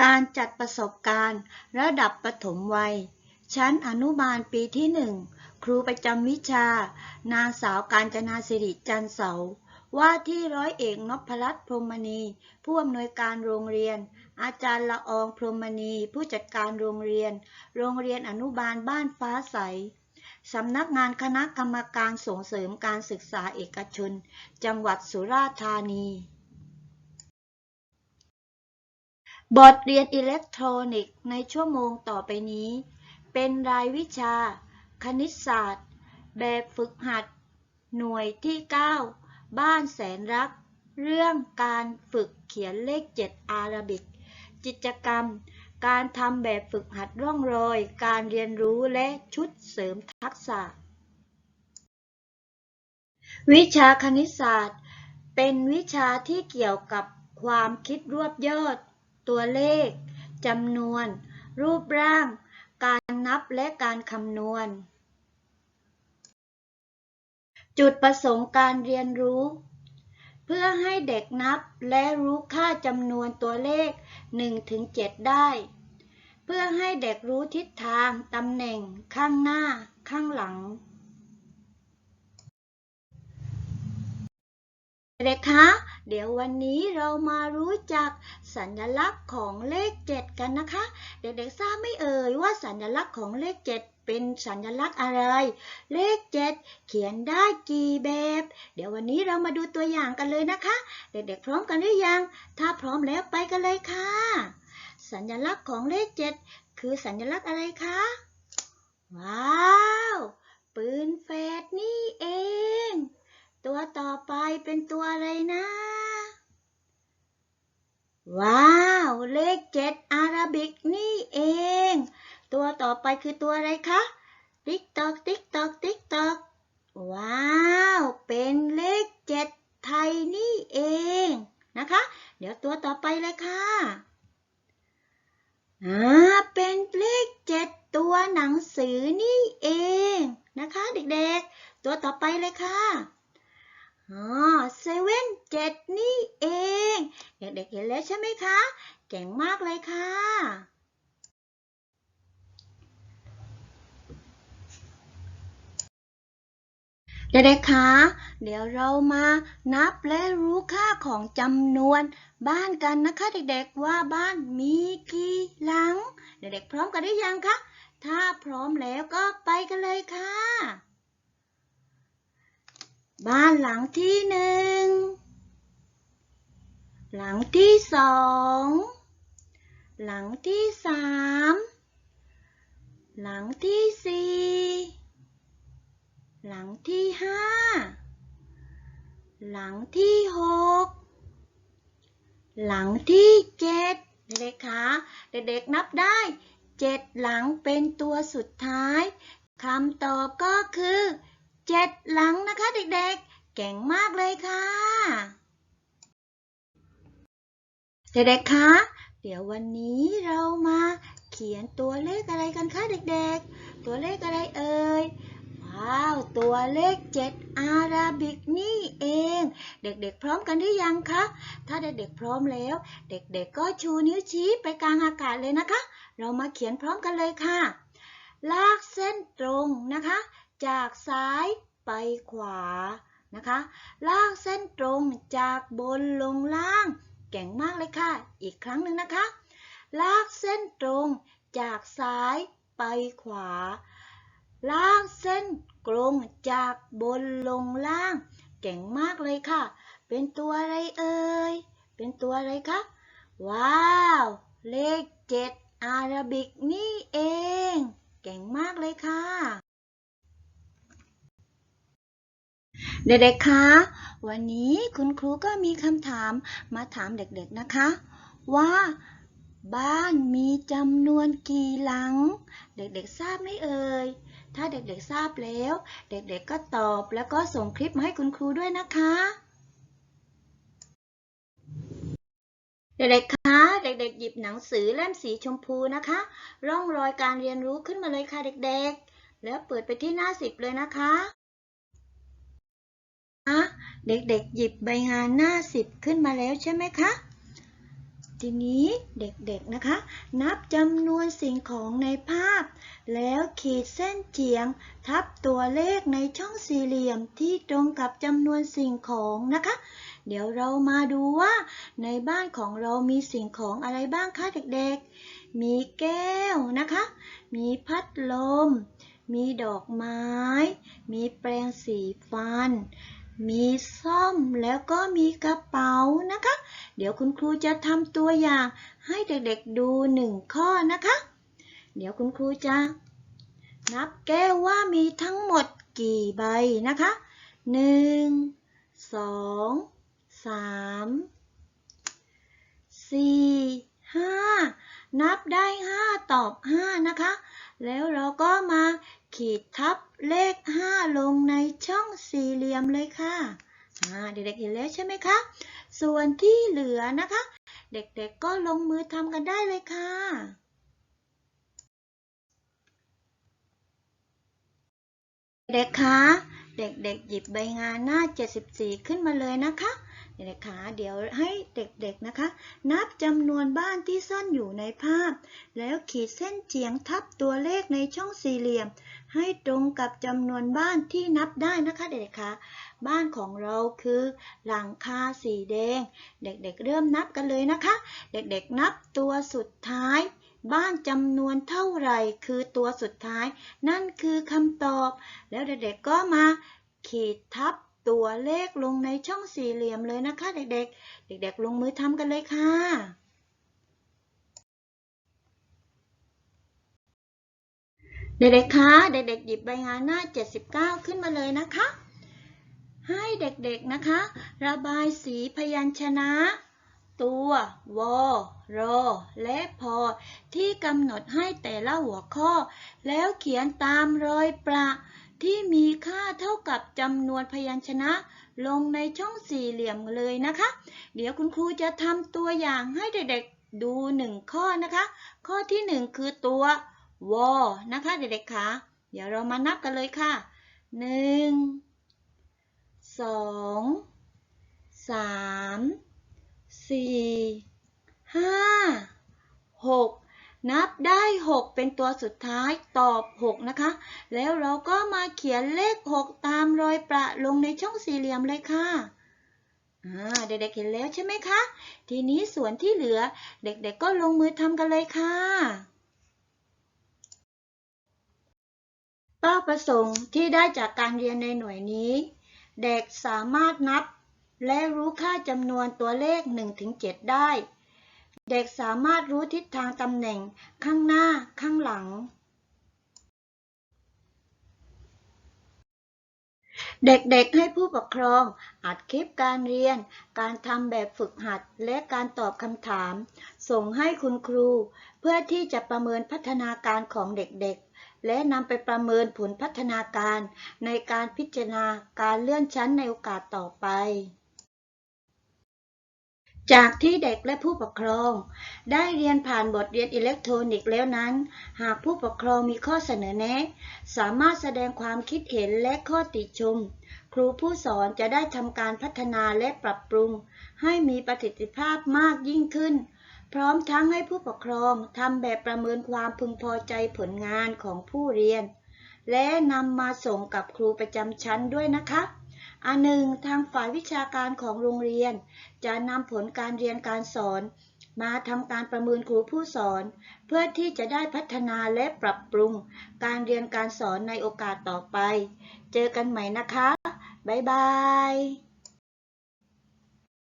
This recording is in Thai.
การจัดประสบการณ์ ระดับปฐมวัย ชั้นอนุบาลปีที่หนึ่งครูประจำวิชา นางสาวการจนาสิริจันเสา ว่าที่ร้อยเอกนพรัตน์พรหมณี ผู้อำนวยการโรงเรียน อาจารย์ละอองพรหมณี ผู้จัดการโรงเรียน โรงเรียนอนุบาลบ้านฟ้าใสสำนักงานคณะกรรมการส่งเสริมการศึกษาเอกชน จังหวัดสุราษฎร์ธานี บทเรียนอิเล็กทรอนิกส์ในชั่วโมงต่อไปนี้ เป็นรายวิชา คณิตศาสตร์ แบบฝึกหัด หน่วยที่ 9 บ้านแสนรัก เรื่องการฝึกเขียนเลข 7 อาราบิก กิจกรรม การทำแบบฝึกหัดร่องรอย การเรียนรู้และชุดเสริมทักษะ วิชาคณิตศาสตร์ เป็นวิชาที่เกี่ยวกับความคิดรวบยอด ตัวเลขจำนวน รูปร่าง การนับและการคำนวณ จุดประสงค์การเรียนรู้ เพื่อให้เด็กนับและรู้ค่าจำนวนตัวเลข 1-7 ได้ เพื่อให้เด็กรู้ทิศทาง ตำแหน่ง ข้างหน้า ข้างหลังเด็กคะ เดี๋ยววันนี้เรามารู้จักสัญลักษณ์ของเลข 7 กันนะคะ เด็กๆทราบไม่เอ่ยว่าสัญลักษณ์ของเลข 7 เป็นสัญลักษณ์อะไร เลข 7 เขียนได้กี่แบบ เดี๋ยววันนี้เรามาดูตัวอย่างกันเลยนะคะ เด็กๆพร้อมกันหรือยัง ถ้าพร้อมแล้วไปกันเลยค่ะ สัญลักษณ์ของเลข 7 คือสัญลักษณ์อะไรคะว้าว ปืนแฝดนี่เอง ตัวต่อไปเป็นตัวอะไรนะ ว้าว เลขเจ็ดอาราบิกนี่เอง ตัวต่อไปคือตัวอะไรคะ ติ๊กตอก ติ๊กตอก ติ๊กตอก ว้าว เป็นเลขเจ็ดไทยนี่เองนะคะ เดี๋ยวตัวต่อไปเลยค่ะอ่าเป็นเลขเจ็ดตัวหนังสือนี่เองนะคะ เด็กๆ ตัวต่อไปเลยค่ะ อ๋อเซเว่นเจ็ดนี่เอง เด็กๆเห็นแล้วใช่ไหมคะ เก่งมากเลยค่ะ เด็กๆคะเดี๋ยวเรามานับและรู้ค่าของจำนวนบ้านกันนะคะเด็กๆว่าบ้านมีกี่หลัง เด็กๆพร้อมกันหรือยังคะ ถ้าพร้อมแล้วก็ไปกันเลยค่ะ บ้านหลังที่หนึ่ง หลังที่สอง หลังที่สาม หลังที่สี่ หลังที่ห้า หลังที่หก หลังที่เจ็ดเด็กๆคะ เด็กๆนับได้เจ็ดหลังเป็นตัวสุดท้ายคำตอบก็คือ เจ็ดหลังนะคะเด็กๆ เก่งมากเลยค่ะ เด็กๆ คะ เดี๋ยววันนี้เรามาเขียนตัวเลขอะไรกันคะเด็กๆ ตัวเลขอะไรเอ่ย ว้าว ตัวเลขเจ็ดอาราบิกนี่เอง เด็กๆ พร้อมกันหรือยังคะ ถ้าเด็กๆ พร้อมแล้ว เด็กๆ ก็ชูนิ้วชี้ไปกลางอากาศเลยนะคะ เรามาเขียนพร้อมกันเลยค่ะ ลากเส้นตรงนะคะ จากซ้ายไปขวานะคะ ลากเส้นตรงจากบนลงล่าง เก่งมากเลยค่ะ อีกครั้งหนึ่งนะคะ ลากเส้นตรงจากซ้ายไปขวา ลากเส้นกลงจากบนลงล่าง เก่งมากเลยค่ะ เป็นตัวอะไรเอ่ย เป็นตัวอะไรคะ ว้าว เลขเจ็ดอาราบิกนี่เองเก่งมากเลยค่ะ เด็กๆ คะ วันนี้คุณครูก็มีคำถามมาถามเด็กๆ นะคะ ว่า บ้านมีจำนวนกี่หลัง เด็กๆ ทราบไหมเอ่ย ถ้าเด็กๆ ทราบแล้ว เด็กๆ ก็ตอบแล้วก็ส่งคลิปมาให้คุณครูด้วยนะคะ เด็กๆ คะ เด็กๆ หยิบหนังสือเล่มสีชมพูนะคะ ร่องรอยการเรียนรู้ขึ้นมาเลยค่ะเด็กๆ แล้วเปิดไปที่หน้าสิบเลยนะคะ เด็กๆ หยิบใบงานหน้าสิบขึ้นมาแล้วใช่ไหมคะ ทีนี้เด็กๆนะคะ นับจำนวนสิ่งของในภาพ แล้วขีดเส้นเฉียง ทับตัวเลขในช่องสี่เหลี่ยมที่ตรงกับจำนวนสิ่งของนะคะ เดี๋ยวเรามาดูว่า ในบ้านของเรามีสิ่งของอะไรบ้างคะเด็กๆ มีแก้วนะคะ มีพัดลม มีดอกไม้ มีแปรงสีฟัน มีซ่อมแล้วก็มีกระเป๋านะคะ เดี๋ยวคุณครูจะทำตัวอย่างให้เด็กๆดูหนึ่งข้อนะคะ เดี๋ยวคุณครูจะ นับแก้วว่ามีทั้งหมดกี่ใบนะคะหนึ่งสองสามสี่ห้านับได้ห้าตอบห้านะคะ แล้วเราก็มาขีดทับ เลข 5 ลงในช่องสี่เหลี่ยมเลยค่ะเด็กๆเห็นแล้วใช่ไหมคะ ส่วนที่เหลือนะคะ เด็กๆก็ลงมือทำกันได้เลยค่ะเด็กๆคะ เด็กๆ หยิบใบงานหน้า 74 ขึ้นมาเลยนะคะ เด็กๆคะเดี๋ยวให้เด็กๆนะคะ นับจำนวนบ้านที่ซ่อนอยู่ในภาพ แล้วขีดเส้นเฉียงทับตัวเลขในช่องสี่เหลี่ยม ให้ตรงกับจำนวนบ้านที่นับได้นะคะเด็กๆคะบ้านของเราคือ หลังคาสีแดง เด็กๆเริ่มนับกันเลยนะคะ เด็กๆนับตัวสุดท้าย บ้านจำนวนเท่าไหร่คือตัวสุดท้าย นั่นคือคำตอบ แล้วเด็กๆก็มาขีดทับ ตัวเลขลงในช่องสี่เหลี่ยมเลยนะคะ เด็กๆ เด็ก ๆ ลงมือทำกันเลยค่ะเด็กๆ คะ เด็กๆ หยิบใบงานหน้า 79 ขึ้นมาเลยนะคะ ให้เด็กๆ นะคะ ระบายสีพยัญชนะ ตัววอรอ และพอ ที่กำหนดให้แต่ละหัวข้อ แล้วเขียนตามรอยประ ที่มีค่าเท่ากับจำนวนพยัญชนะ ลงในช่องสี่เหลี่ยมเลยนะคะ เดี๋ยวคุณครูจะทำตัวอย่างให้เด็กๆดูหนึ่งข้อนะคะ ข้อที่หนึ่งคือตัววอนะคะ เด็กๆคะเดี๋ยวเรามานับกันเลยค่ะหนึ่งสองสามสี่ห้าหก นับได้หกเป็นตัวสุดท้ายตอบหกนะคะ แล้วเราก็มาเขียนเลขหกตามรอยประลงในช่องสี่เหลี่ยมเลยค่ะเด็กๆเห็นแล้วใช่ไหมคะ ทีนี้ส่วนที่เหลือ เด็กๆก็ลงมือทำกันเลยค่ะเป้าประสงค์ที่ได้จากการเรียนในหน่วยนี้ เด็กสามารถนับและรู้ค่าจำนวนตัวเลข 1-7 ได้ เด็กสามารถรู้ทิศทางตำแหน่งข้างหน้าข้างหลัง เด็กๆให้ผู้ปกครองอัดคลิปการเรียน การทำแบบฝึกหัดและการตอบคำถาม ส่งให้คุณครู เพื่อที่จะประเมินพัฒนาการของเด็กๆ และนำไปประเมินผลพัฒนาการในการพิจารณาการเลื่อนชั้นในโอกาสต่อไป จากที่เด็กและผู้ปกครอง ได้เรียนผ่านบทเรียนอิเล็กทรอนิกส์แล้วนั้น หากผู้ปกครองมีข้อเสนอแนะ สามารถแสดงความคิดเห็นและข้อติชม ครูผู้สอนจะได้ทำการพัฒนาและปรับปรุง ให้มีประสิทธิภาพมากยิ่งขึ้น พร้อมทั้งให้ผู้ปกครองทำแบบประเมินความพึงพอใจผลงานของผู้เรียน และนำมาส่งกับครูประจำชั้นด้วยนะคะ อันหนึ่งทางฝ่ายวิชาการของโรงเรียน จะนำผลการเรียนการสอน มาทำการประเมินครูผู้สอน เพื่อที่จะได้พัฒนาและปรับปรุง การเรียนการสอนในโอกาสต่อไป เจอกันใหม่นะคะ บ๊ายบาย